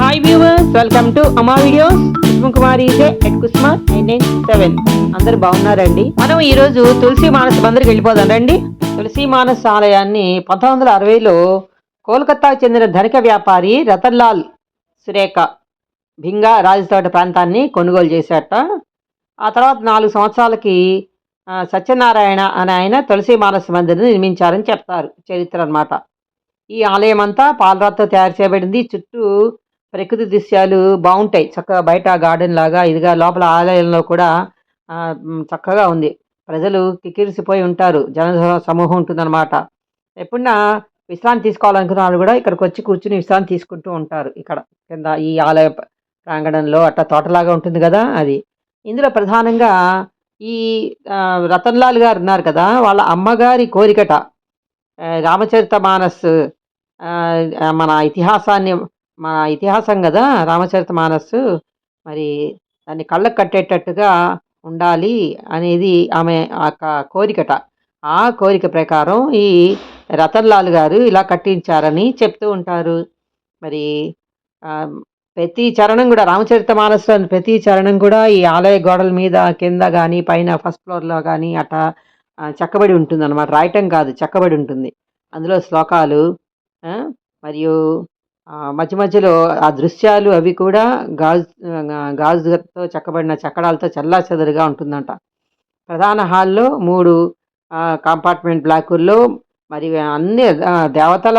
Hi viewers welcome to Ama videos Kusuma Kumari J at Kusma nine nine seven అందరు బాగున్నారండి? మనం ఈరోజు తులసి మానస మందిరికి వెళ్ళిపోదాం. రండి. తులసి మానస ఆలయాన్ని పంతొమ్మిది వందల అరవైలో కోల్కతాకు చెందిన ధనిక వ్యాపారి రతన్లాల్ సురేఖ భింగా రాజతోట ప్రాంతాన్ని కొనుగోలు చేశాట ఆ తర్వాత నాలుగు సంవత్సరాలకి సత్యనారాయణ అనే ఆయన తులసి మానస మందిర్ని నిర్మించారని చెప్తారు. చరిత్ర అన్నమాట. ఈ ఆలయం అంతా పాలరాతో తయారు చేయబడింది. చుట్టూ ప్రకృతి దృశ్యాలు బాగుంటాయి. చక్కగా బయట గార్డెన్ లాగా ఇదిగా లోపల ఆలయంలో కూడా చక్కగా ఉంది. ప్రజలు కిక్కిరిసిపోయి ఉంటారు. జన సమూహం ఉంటుందన్నమాట. ఎప్పుడన్నా విశ్రాంతి తీసుకోవాలనుకున్న వాళ్ళు కూడా ఇక్కడికి వచ్చి కూర్చుని విశ్రాంతి తీసుకుంటూ ఉంటారు ఇక్కడ. కింద ఈ ఆలయ ప్రాంగణంలో అట్లా తోటలాగా ఉంటుంది కదా అది. ఇందులో ప్రధానంగా ఈ రతన్లాల్ గారు ఉన్నారు కదా వాళ్ళ అమ్మగారి కోరికట. రామచరిత మానస్ మన ఇతిహాసాన్ని మన ఇతిహాసం కదా రామచరిత మానస్సు. మరి దాన్ని కళ్ళకు కట్టేటట్టుగా ఉండాలి అనేది ఆమె ఆ కోరికట. ఆ కోరిక ప్రకారం ఈ రతన్లాల్ గారు ఇలా కట్టించారని చెప్తూ ఉంటారు. మరి ప్రతి చరణం కూడా రామచరిత మానస్ అని ప్రతి చరణం కూడా ఈ ఆలయ గోడల మీద కింద కానీ పైన ఫస్ట్ ఫ్లోర్లో కానీ అట్లా చెక్కబడి ఉంటుంది అనమాట రాయటం కాదు చెక్కబడి ఉంటుంది. అందులో శ్లోకాలు మరియు మధ్య మధ్యలో ఆ దృశ్యాలు అవి కూడా గాజు గాజుతో చెక్కబడిన చక్కడాలతో చల్లా చెదరుగా ఉంటుందంట. ప్రధాన హాల్లో మూడు కంపార్ట్మెంట్ బ్లాకుల్లో మరి అన్ని దేవతల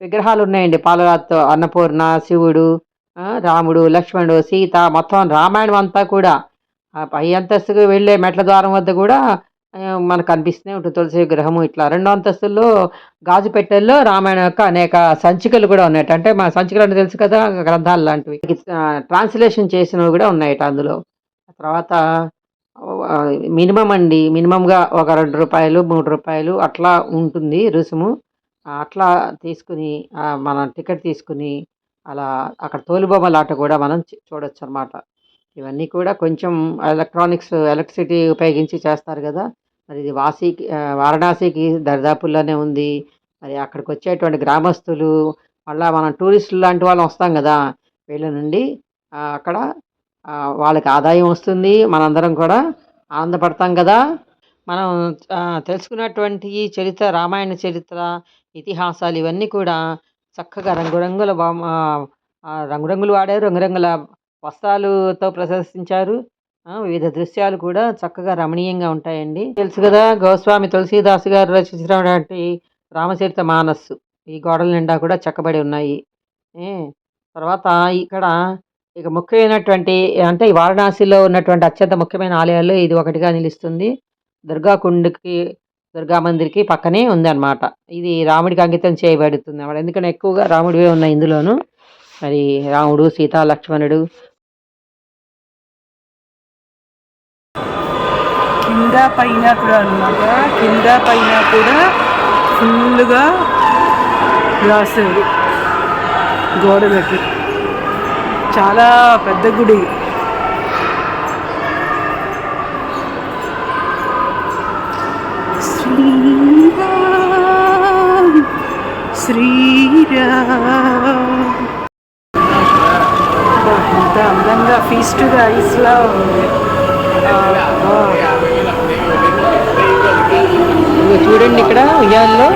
విగ్రహాలు ఉన్నాయండి పాలరాతో అన్నపూర్ణ శివుడు రాముడు లక్ష్మణుడు సీత మొత్తం రామాయణం అంతా కూడా. పై అంతస్తుకు వెళ్ళే మెట్ల ద్వారం వద్ద కూడా మనకు కనిపిస్తూనే ఉంటుంది తులసి విగ్రహము ఇట్లా. రెండో అంతస్తుల్లో గాజు పెట్టెల్లో రామాయణం యొక్క అనేక సంచికలు కూడా ఉన్నాయట అంటే మా సంచికలు అంటే తెలుసు కదా గ్రంథాలు లాంటివి. ట్రాన్స్లేషన్ చేసినవి కూడా ఉన్నాయట అందులో. తర్వాత మినిమం అండి. మినిమంగా ఒక రెండు రూపాయలు మూడు రూపాయలు అట్లా ఉంటుంది రుసుము. అట్లా తీసుకుని మనం టికెట్ తీసుకుని అలా అక్కడ తోలుబొమ్మల ఆట కూడా మనం చూడొచ్చు అనమాట ఇవన్నీ కూడా కొంచెం ఎలక్ట్రానిక్స్ ఎలక్ట్రిసిటీ ఉపయోగించి చేస్తారు కదా. మరి ఇది వాసీకి వారణాసికి దరిదాపుల్లోనే ఉంది. మరి అక్కడికి వచ్చేటువంటి గ్రామస్తులు మళ్ళీ మనం టూరిస్టులు లాంటి వాళ్ళం వస్తాం కదా వీళ్ళ నుండి అక్కడ వాళ్ళకి ఆదాయం వస్తుంది. మనందరం కూడా ఆనందపడతాం కదా. మనం తెలుసుకున్నటువంటి ఈ చరిత్ర రామాయణ చరిత్ర ఇతిహాసాలు ఇవన్నీ కూడా చక్కగా రంగురంగుల బొమ్మ రంగురంగులు వాడారు రంగురంగుల వస్త్రాలతో ప్రదర్శించారు. వివిధ దృశ్యాలు కూడా చక్కగా రమణీయంగా ఉంటాయండి. తెలుసు కదా గోస్వామి తులసీదాస్ గారు రచించినటువంటి రామచరిత మానస్సు. ఈ గోడల నిండా కూడా చెక్కబడి ఉన్నాయి. తర్వాత ఇక్కడ ఇక ముఖ్యమైనటువంటి అంటే ఈ వారణాసిలో ఉన్నటువంటి అత్యంత ముఖ్యమైన ఆలయాల్లో ఇది ఒకటిగా నిలుస్తుంది. దుర్గా కుండకి దుర్గా మందిర్కి పక్కనే ఉందన్నమాట. ఇది రాముడికి అంకితం చేయబడుతుంది అన్నమాట. ఎందుకంటే ఎక్కువగా రాముడివే ఉన్నాయి ఇందులోను. మరి రాముడు సీతా లక్ష్మణుడు కింద పైన కూడా అన్నమాట. కింద పైన కూడా ఫుల్గా రాసేది గోడలకి చాలా పెద్ద గుడి. శ్రీరామ్ శ్రీరామ్. ఎంత అందంగా ఫీస్ట్ రైస్లా ఉంది. ఇదిగో చూడండి ఇక్కడ ఉయ్యాల్లో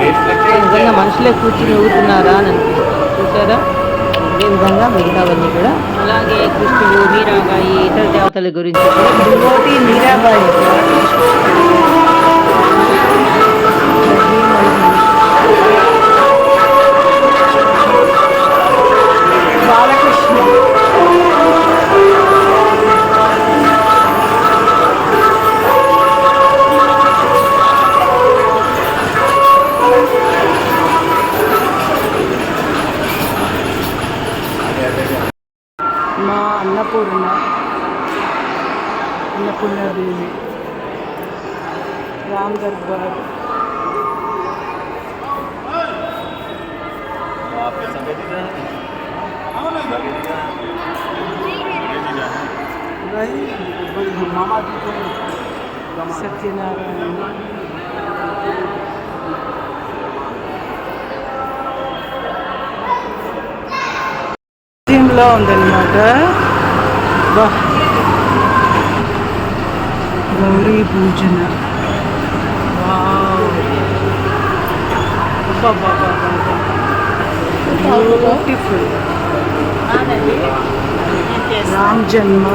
నిజంగా మనుషులే కూర్చుని ఊగుతున్నారా అని అనిపిస్తుంది. చూసారా? అదే విధంగా మిగతావన్నీ కూడా. అలాగే కృష్ణుడు మీరాబాయి ఇతర దేవతల గురించి మీరాబాయి. బాలకృష్ణ రామ్ దర్బార్ సత్యనారాయణ లా ఉందన్నమాట బా గౌరీ పూజన బ్యూటిఫుల్ రామ్ జన్మ.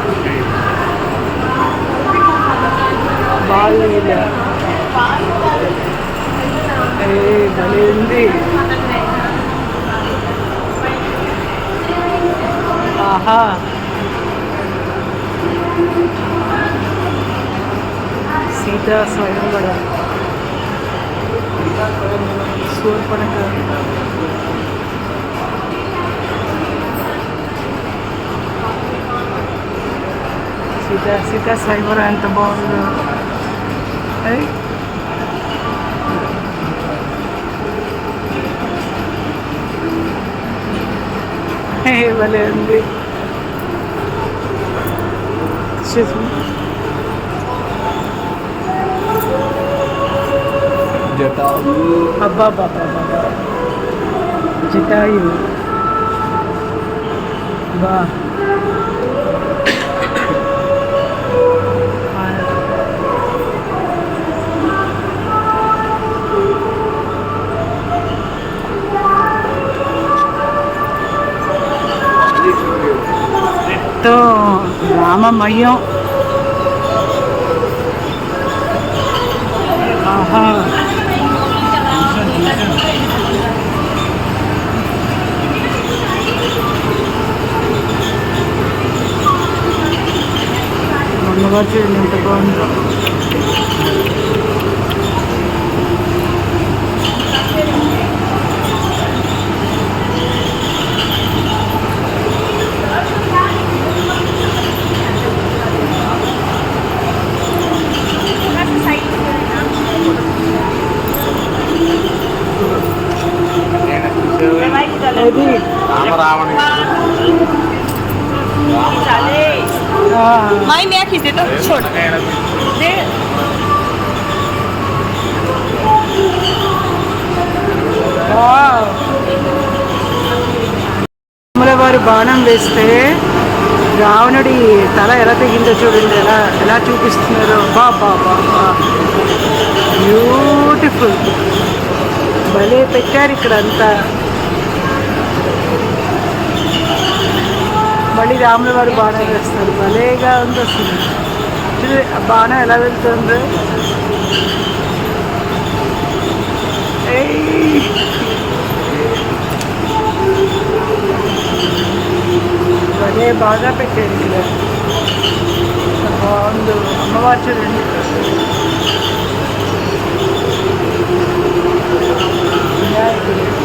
భలే ఉంది. ఆహా. సీతా స్వయంవర. సీతా సీతా స్వయంవర ఎంత బాగుందో ఏయ్. ఏ భలే ఉంది Excuse me. అబ్బా బాబా బాబా జటాయు బా ఎంతో రామమయం ఆహా అమ్మగారు చూడండి ఎంత బాగుందో అది માય મેં ખીચે તો છોડ દે వారు బాణం వేస్తే రావణుడి తల ఎలా తెగిందో చూడండి ఎలా ఎలా చూపిస్తున్నారో? బా బా బా బా. బ్యూటిఫుల్ భలే పెట్టారు ఇక్కడ అంతా మళ్ళీ రాముల వారు బాగానే వేస్తారు భలేగా ఉంది అసలు చూడు ఆ ఎలా వెళ్తుంది? భలే బాగా పెట్టారు ఇక్కడ. బాగుంది. అమ్మవారు చూడండి వినాయకుడు.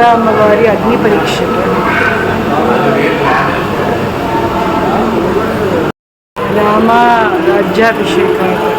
సీతా అమ్మవారి అగ్ని పరీక్ష రామ రాజ్యాభిషేకాలు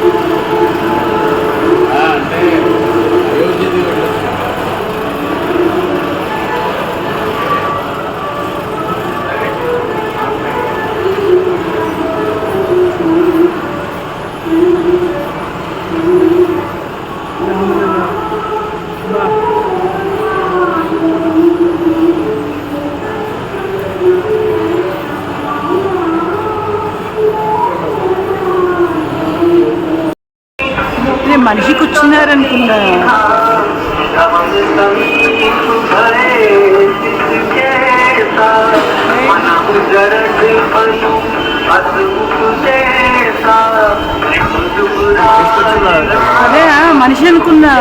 అదే ఆ, మనిషి అనుకున్నా.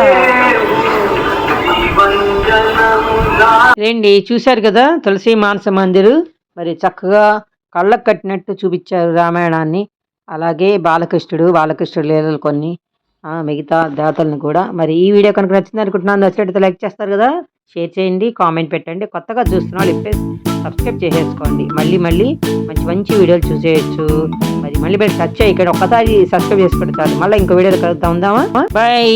ఇదేండి చూశారు కదా తులసి మానస మందిరు? మరి చక్కగా కళ్ళకు కట్టినట్టు చూపించారు రామాయణాన్ని. అలాగే బాలకృష్ణుడు బాలకృష్ణుడు లీలలు కొన్ని. మిగతా దాతలను కూడా. మరి ఈ వీడియో కనుక నచ్చింది అనుకుంటున్నాను నచ్చినట్టు లైక్ చేస్తారు కదా. షేర్ చేయండి కామెంట్ పెట్టండి. కొత్తగా చూస్తున్న వాళ్ళు ఇప్పుడే సబ్స్క్రైబ్ చేసేసుకోండి. మళ్ళీ మళ్ళీ మంచి మంచి వీడియోలు చూసేయచ్చు. మరి మళ్ళీ మీరు టచ్ ఇక్కడ ఒక్కసారి సబ్స్క్రైబ్ చేసుకోండి చాలు. మళ్ళీ ఇంకో వీడియోలు కలుగుతా ఉందామా? బాయ్